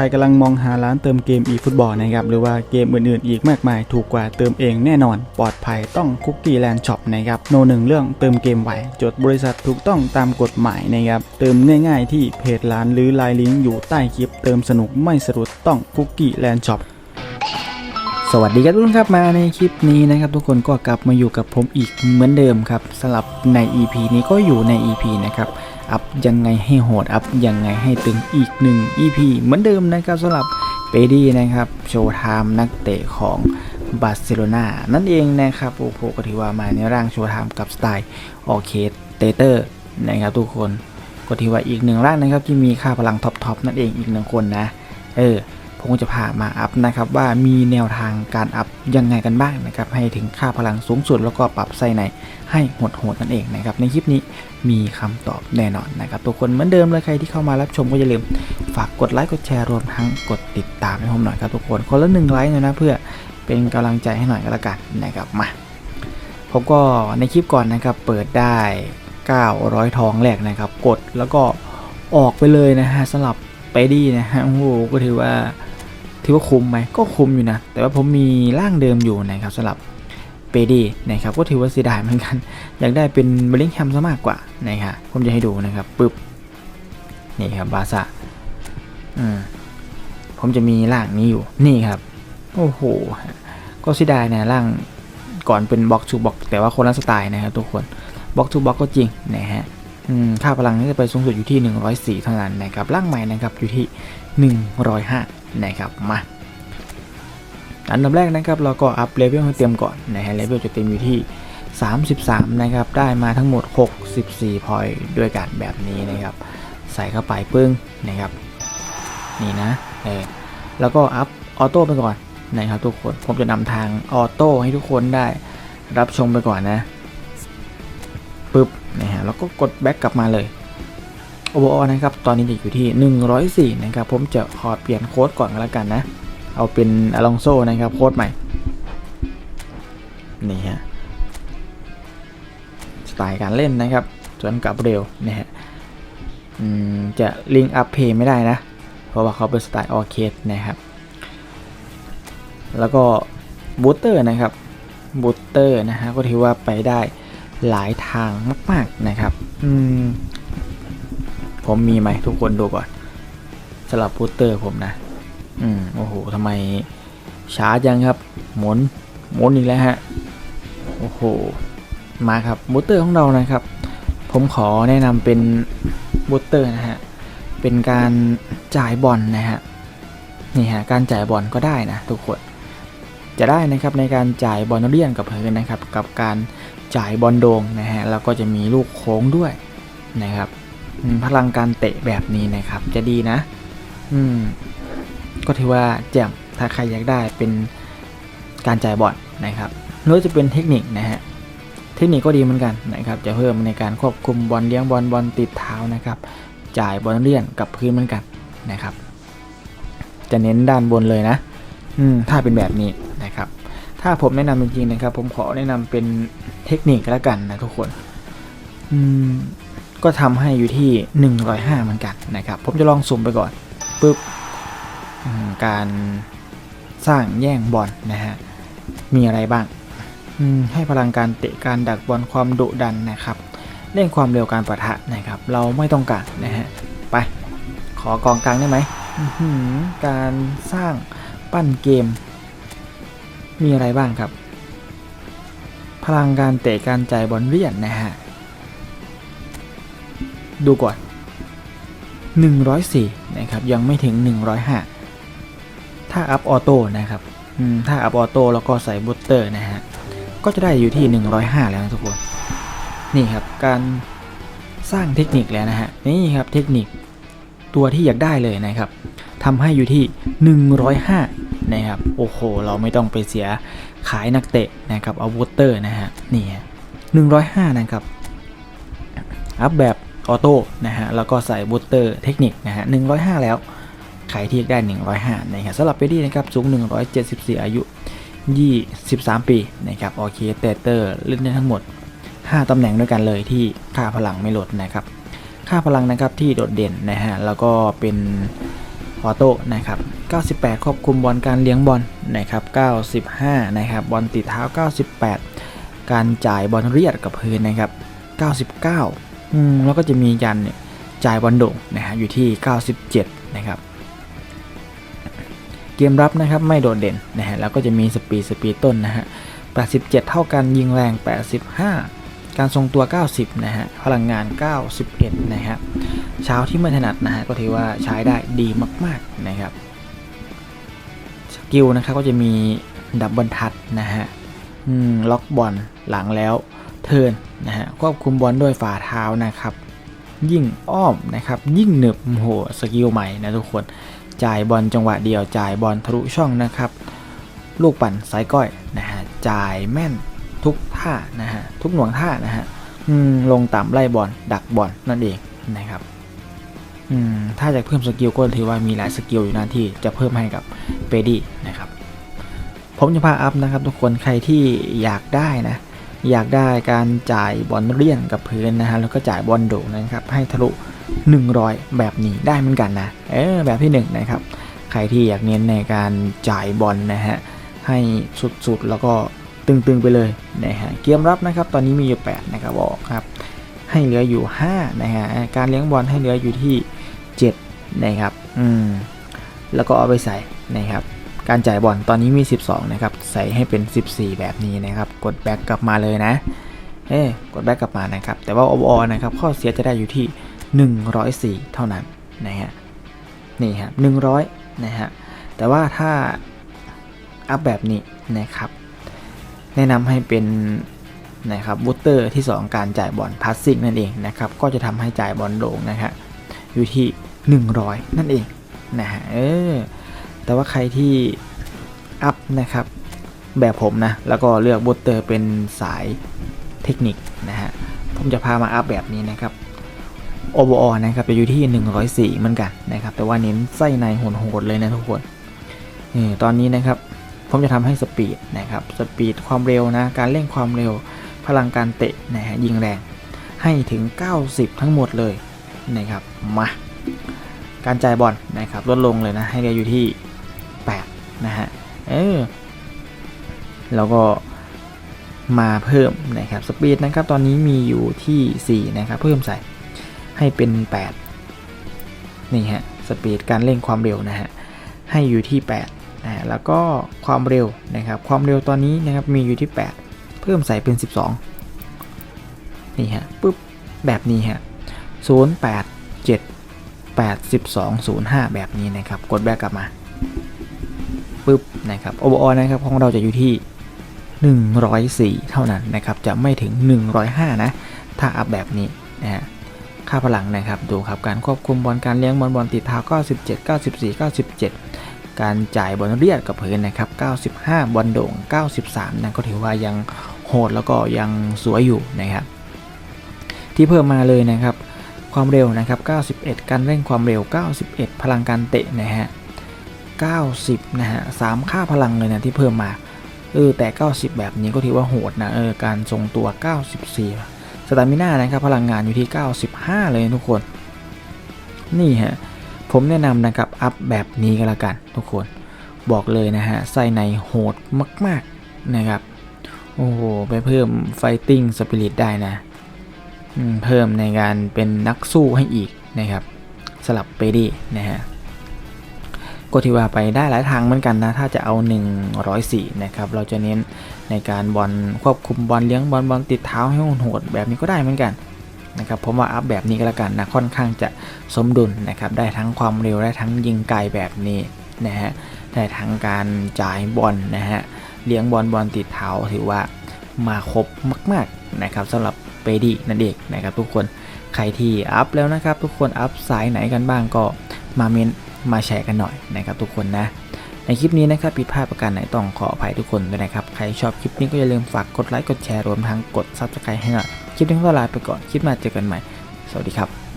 ใครกำลังมองหาร้านเติมเกม eFootball นะครับหรือว่าเกมอื่นๆ อีกมากมายถูกกว่าเติมเองแน่นอน ปลอดภัยต้องคุกกี้แลนด์ช็อปนะครับโนหนึ่งเรื่องเติมเกมไหวจดบริษัทถูกต้องตามกฎหมายนะครับเติมง่ายๆ ที่เพจร้านหรือไลน์ลิงก์อยู่ใต้คลิป เติมสนุกไม่สะดุดต้องคุกกี้แลนด์ช็อปสวัสดีครับทุกคนครับมาในคลิปนี้นะครับ ทุกคนก็กลับมาอยู่กับผมอีกเหมือนเดิมครับสำหรับใน EP นี้ก็อยู่ใน EP นะครับ อัพยังไงให้โหดอัพยังไงให้ตึงอีกหนึ่ง EP เหมือนเดิมนะครับสำหรับเปดี้นะครับโชว์ไทม์นักเตะของบาร์เซโลนานั่นเองนะครับโอ้โหก็ถือว่ามาในร่างโชว์ไทม์กับสไตล์ออเคเตเตอร์นะครับทุกคนก็ถือว่าอีกหนึ่งร่างนะครับที่มีค่าพลังท็อปๆนั่นเองอีกหนึ่งคนนะ เออ ผมก็จะพามาอัพนะครับว่ามีแนวทางการอัพยังไงกันบ้างนะครับให้ถึงค่าพลังสูงสุดแล้วก็ปรับไส้ในให้โหดนั่นเองนะครับในคลิปนี้มีคำตอบแน่นอนนะครับทุกคนเหมือนเดิมเลยใครที่เข้ามารับชมก็อย่าลืมฝากกดไลค์กดแชร์รวมทั้งกดติดตามให้ผมหน่อยครับทุกคนคนละหนึ่งไลค์หน่อยนะเพื่อเป็นกำลังใจให้หน่อยก็แล้วกันนะครับมาผมก็ในคลิปก่อนนะครับเปิดได้ 900 ทองแรกนะครับ กดแล้วก็ออกไปเลยนะฮะสำหรับไปดี้นะฮะโอ้โหก็ถือว่า ถือว่าคุ้มไหมก็คุ้มอยู่นะ แต่ว่าผมมีร่างเดิมอยู่นะครับสำหรับเปดีนะครับก็ถือว่าเสียดายเหมือนกัน อยากได้เป็นเบลิงแฮมซะมากกว่านะครับผมจะให้ดูนะครับปึ๊บนี่ครับบาซ่าอืมผมจะมีร่างนี้อยู่นี่ครับโอ้โหก็เสียดายนะร่างก่อนเป็นบล็อกทูบล็อกแต่ว่าคนละสไตล์นะครับทุกคนบล็อกทูบล็อกก็จริงนะฮะ ค่าพลังนี่จะไปสูงสุดอยู่ที่ 104 เท่านั้นนะครับร่างใหม่นะครับอยู่ที่ 105 นะครับมาอันดับแรกนะครับเราก็อัพเลเวลให้เต็มก่อนนะฮะเลเวลจะเต็มอยู่ที่ 33 นะครับ ได้มาทั้งหมด 64 พอยต์ด้วยกันแบบนี้นะครับ ใส่เข้าไปปึ้งนะครับ นี่นะเออแล้วก็อัพออโต้ไปก่อนนะครับทุกคนผมจะนำทางออโต้ให้ทุกคนได้รับชมไปก่อนนะปึ๊บ นะฮะแล้วก็กดแบ็กกลับมาเลยโอเวอร์นะครับ ตอนนี้จะอยู่ที่ 104 นะครับ ผมจะขอเปลี่ยนโค้ดก่อนก็แล้วกันนะ เอาเป็นอลองโซนะครับ โค้ดใหม่ นี่ฮะ สไตล์การเล่นนะครับ ส่วนกับเร็วนะฮะจะลิงก์อัพเพย์ไม่ได้นะ เพราะว่าเขาเป็นสไตล์ออเคสนะครับ แล้วก็บูตเตอร์นะครับบูตเตอร์นะฮะ ก็ถือว่าไปได้ หลายทางมาก ๆนะครับ อืม ผมมีไหมทุกคนดูก่อนสำหรับบูตเตอร์ผมนะ อืม โอ้โหทำไมช้าจังครับ หมุน หมุนอีกแล้วฮะ โอ้โห มาครับบูตเตอร์ของเรานะครับ ผมขอแนะนำเป็นบูตเตอร์นะฮะ เป็นการจ่ายบอลนะฮะ นี่ฮะ การจ่ายบอลก็ได้นะทุกคน จะได้นะครับในการจ่ายบอลเลียนกับพื้นนะครับ กับการ จ่ายบอลโด่งนะฮะแล้วก็จะมีลูกโค้งด้วยนะครับพลังการเตะแบบนี้นะครับจะดีนะ อืม ก็ถือว่าแจ่มถ้าใครอยากได้เป็นการจ่ายบอลนะครับหรือจะเป็นเทคนิคนะฮะเทคนิคก็ดีเหมือนกันนะครับ จะเพิ่มในการควบคุมบอลเลี้ยงบอลบอลติดเท้านะครับ จ่ายบอลเลี่ยนกับพื้นเหมือนกันนะครับ จะเน้นด้านบนเลยนะ อืมถ้าเป็นแบบนี้ ถ้าผมแนะนำจริงๆนะครับ ผมขอแนะนำเป็นเทคนิคแล้วกันนะทุกคน อืมก็ทำให้อยู่ที่ 105 เหมือนกันนะครับ ผมจะลองสุ่มไปก่อนปุ๊บการสร้างแย่งบอลนะฮะ มีอะไรบ้างอืมให้พลังการเตะการดักบอลความดุดันนะครับเร่งความเร็วการประทะนะครับ เราไม่ต้องการนะฮะ ไป ขอกองกลางได้ไหมอื้อหือการสร้างปั้นเกม มีอะไรบ้างครับ พลังการเตะการจ่ายบอลเลียนนะฮะ ดูก่อน 104 นะครับ ยังไม่ถึง 105 ถ้าอัพออโต้นะครับถ้าอัพออโต้แล้วก็ใส่บูตเตอร์นะฮะ ก็จะได้อยู่ที่ 105 แล้วนะทุกคน นี่ครับการสร้างเทคนิคแล้วนะฮะ นี่ครับเทคนิคตัวที่อยากได้เลยนะครับทำให้อยู่ที่ 105 นะครับโอ้โหเราไม่ต้องไปเสียขายนักเตะนะครับเอาบูตเตอร์นะฮะนี่ฮะ105นะครับอัพแบบออโต้นะฮะแล้วก็ใส่บูตเตอร์เทคนิคนะฮะ105แล้วใครที่อยากได้ 105นะครับสำหรับเปดี้นะครับสูง 174 อายุ 23 ปีนะครับโอเคเตเตอร์เล่นได้ทั้งหมด 5ตำแหน่งด้วยกันเลยที่ค่าพลังไม่ลดนะครับ ค่าพลังนะครับที่โดดเด่นนะฮะแล้วก็เป็นออโต้นะครับ 98 ควบคุมบอลการเลี้ยงบอลนะครับ 95 นะครับ บอลติดเท้า 98 การจ่ายบอลเรียดกับพื้นนะครับ 99อืมแล้วก็จะมียันเนี่ยจ่ายบอลโด่งนะฮะอยู่ที่ 97 นะครับ เกมรับนะครับไม่โดดเด่นนะฮะแล้วก็จะมีสปีดสปีดต้นนะฮะ 87 เท่ากันยิงแรง 85 การทรงตัว 90 นะฮะพลังงาน 91 นะฮะเช้าที่ไม่ถนัดนะฮะก็ถือว่าใช้ได้ดีมาก ๆ นะครับ กิลนะครับก็จะมีดับเบิลทัชนะฮะล็อกบอลหลังแล้วเทิร์นนะฮะควบคุมบอลด้วยฝ่าเท้านะครับ ยิ่งอ้อมนะครับ ยิ่งหนึบโอ้โหสกิลใหม่นะทุกคนจ่ายบอลจังหวะเดียวจ่ายบอลทะลุช่องนะครับ ลูกปั่นสายก้อยนะฮะจ่ายแม่นทุกท่านะฮะทุกหน่วงท่านะฮะลงต่ำไล่บอลดักบอลนั่นเองนะครับ อืมถ้าจะเพิ่มสกิลก็ถือว่ามีหลายสกิลอยู่นะที่จะเพิ่มให้กับเปดี้นะครับผมจะพาอัพนะครับทุกคนใครที่อยากได้นะอยากได้การจ่ายบอลเลี่ยนกับพื้นนะฮะแล้วก็จ่ายบอลโด่งนะครับให้ทะลุ 100 แบบนี้ได้เหมือนกันนะเออแบบที่1นะครับใครที่อยากเน้นในการจ่ายบอลนะฮะให้สุดๆแล้วก็ตึงๆไปเลยนะฮะเกมรับนะครับตอนนี้มีอยู่8นะครับบอกครับให้เหลืออยู่5นะฮะการเลี้ยงบอลให้เหลืออยู่ที่ 7 นะครับ อืม แล้วก็เอาไปใส่นะครับ การจ่ายบอลตอนนี้มี 12 นะครับ ใส่ให้เป็น 14 แบบนี้นะครับ กดแบ็กกลับมาเลยนะเอ้กดแบ็กกลับมานะครับ แต่ว่า overall นะครับ ข้อเสียจะได้อยู่ที่ 104 เท่านั้นนะฮะ นี่ฮะ100 นะฮะ แต่ว่าถ้าอัพแบบนี้นะครับ แนะนำให้เป็นนะครับบูตเตอร์ที่ 2 การจ่ายบอลพาสซิ่งนั่นเองนะครับ ก็จะทำให้จ่ายบอลโด่งนะฮะอยู่ที่ 100 นั่นเองนะฮะเออแต่ว่าใครที่อัพนะครับแบบผมนะ แล้วก็เลือกบูตเตอร์เป็นสายเทคนิคนะฮะ ผมจะพามาอัพแบบนี้นะครับ overall นะครับจะอยู่ที่ 104 เหมือนกันนะครับ แต่ว่าเน้นไส้ในโหดๆเลยนะทุกคนนี่ตอนนี้นะครับ ผมจะทำให้สปีดนะครับ สปีดความเร็วนะ การเร่งความเร็ว พลังการเตะนะฮะยิงแรง ให้ถึง 90 ทั้งหมดเลยนะครับ มา การจ่ายบอลนะครับลดลงเลยนะ ให้เหลืออยู่ที่ 8 นะฮะ เออ แล้วก็มาเพิ่มนะครับสปีดนะครับ ตอนนี้มีอยู่ที่ 4 นะครับ เพิ่มใส่ให้เป็น 8 นี่ฮะสปีดการเร่งความเร็วนะฮะ ให้อยู่ที่8นะฮะแล้วก็ความเร็วนะครับ ความเร็วตอนนี้นะครับมีอยู่ที่ 8 เพิ่มใส่เป็น 12 นี่ฮะปุ๊บ แบบนี้ฮะ 0 8 7 8 12 0 5 แบบนี้นะครับ กดแบกกลับมาปุ๊บนะครับ overall นะครับของเราจะอยู่ที่ 104 เท่านั้นนะครับ จะไม่ถึง 105 นะ ถ้าอัพแบบนี้นะฮะค่าพลังนะครับดูครับการควบคุมบอลการเลี้ยงบอลบอลติดเท้า97 94 97 การจ่ายบอลเรียดกับพื้นนะครับ 95 บอลโด่ง 93นั่นก็ถือว่ายังโหดแล้วก็ยังสวยอยู่นะครับ ที่เพิ่มมาเลยนะครับ ความเร็วนะครับ 91 การเร่งความเร็ว 91 พลังการเตะนะฮะ 90 นะฮะสามค่าพลังเลยนะที่เพิ่มมา เออ แต่ 90 แบบนี้ก็ถือว่าโหดนะ เออ การทรงตัว 94 สตามิน่านะครับ พลังงานอยู่ที่ 95 เลยทุกคน นี่ฮะ ผมแนะนำนะครับ อัพแบบนี้ก็แล้วกันทุกคน บอกเลยนะฮะ ไส้ในโหดมาก ๆ นะครับ โอ้โห ไปเพิ่มไฟติ้งสปิริตได้นะ เพิ่มในการเป็นนักสู้ให้อีกนะครับสลับไปดีนะฮะก็ที่ว่าไปได้หลายทางเหมือนกันนะ ถ้าจะเอา 104 นะครับ เราจะเน้นในการบอลควบคุมบอลเลี้ยงบอลบอลติดเท้าให้โหดแบบนี้ก็ได้เหมือนกันนะครับผมว่าอัพแบบนี้ก็แล้วกันนะค่อนข้างจะสมดุลนะครับได้ทั้งความเร็วได้ทั้งยิงไกลแบบนี้นะฮะได้ทั้งการจ่ายบอลนะฮะเลี้ยงบอลบอลติดเท้าถือว่ามาครบมาก ๆนะครับสำหรับ ปดีนั่นเองนะครับทุกคนใครที่อัพแล้วนะครับ ทุกคนอัพสายไหนกันบ้างก็มาเมนมาแชร์กันหน่อยนะครับทุกคนนะ ในคลิปนี้นะครับผิดพลาดประการไหนต้องขออภัยทุกคนด้วยนะครับ ใครชอบคลิปนี้ก็อย่าลืมฝากกดไลค์กดแชร์รวมทั้งกด Subscribe ให้หน่อยคลิปนี้ก็ลาไปก่อนคลิปหน้าเจอกันใหม่ สวัสดีครับ